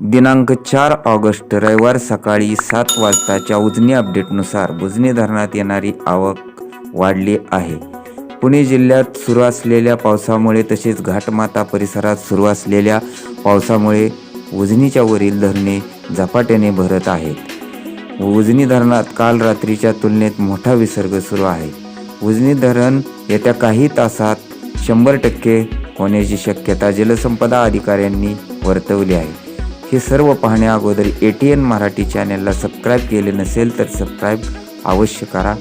दिनांक चार ऑगस्ट रविवार सकाळी सात वाजताच्या उजनी अपडेटनुसार बुजनी धरणात येणारी आवक वाढली आहे. पुणे जिल्ह्यात सुरू असलेल्या पावसामुळे तसेच घाटमाता परिसरात सुरू असलेल्या पावसामुळे उजनीच्या वरील धरणे झपाट्याने भरत आहेत. उजनी धरणात काल रात्रीच्या तुलनेत मोठा विसर्ग सुरू आहे. उजनी धरण येत्या काही तासात शंभर टक्के होण्याची शक्यता जलसंपदा अधिकाऱ्यांनी वर्तवली आहे. हे सर्व पाहण्या अगोदर ए टी एन मराठी चॅनलला सबस्क्राईब केले नसेल तर सबस्क्राईब अवश्य करा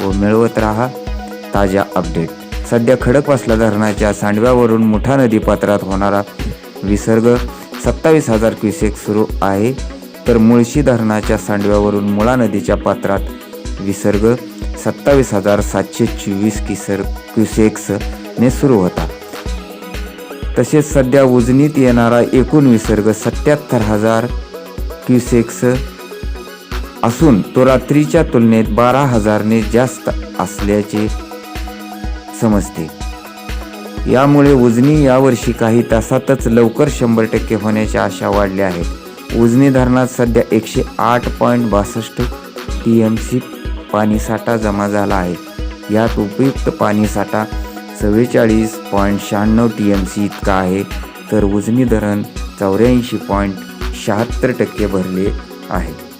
व मिळवत राहा ताज्या अपडेट सध्या खडकवासला धरणाच्या सांडव्यावरून मुठा नदी पात्रात होणारा विसर्ग सत्तावीस हजार क्युसेक सुरू आहे. तर मुळशी धरणाच्या सांडव्यावरून मुळा नदीच्या पात्रात विसर्ग सत्तावीस हजार सातशे चोवीस किसर क्युसेक्सने सुरू होता. तसेच सध्या उजनीत येणारा एकूण विसर्ग सत्याहत्तर हजार क्युसेक्स असून तो रात्रीच्या तुलनेत बारा हजारने जास्त असल्याचे समजते. यामुळे उजनी यावर्षी काही तासातच लवकर शंभर टक्के होण्याच्या आशा वाढल्या आहेत. उजनी धरणात सध्या एकशे आठ पॉईंट बासष्ट टी एम सी पाणीसाठा जमा झाला आहे. यात उपयुक्त पाणीसाठा चव्वेचाळीस पॉईंट शहाण्णव टी एम सी इतका आहे. तर उजनी धरण चौऱ्याऐंशी पॉईंट शहात्तर टक्के भरले आहे.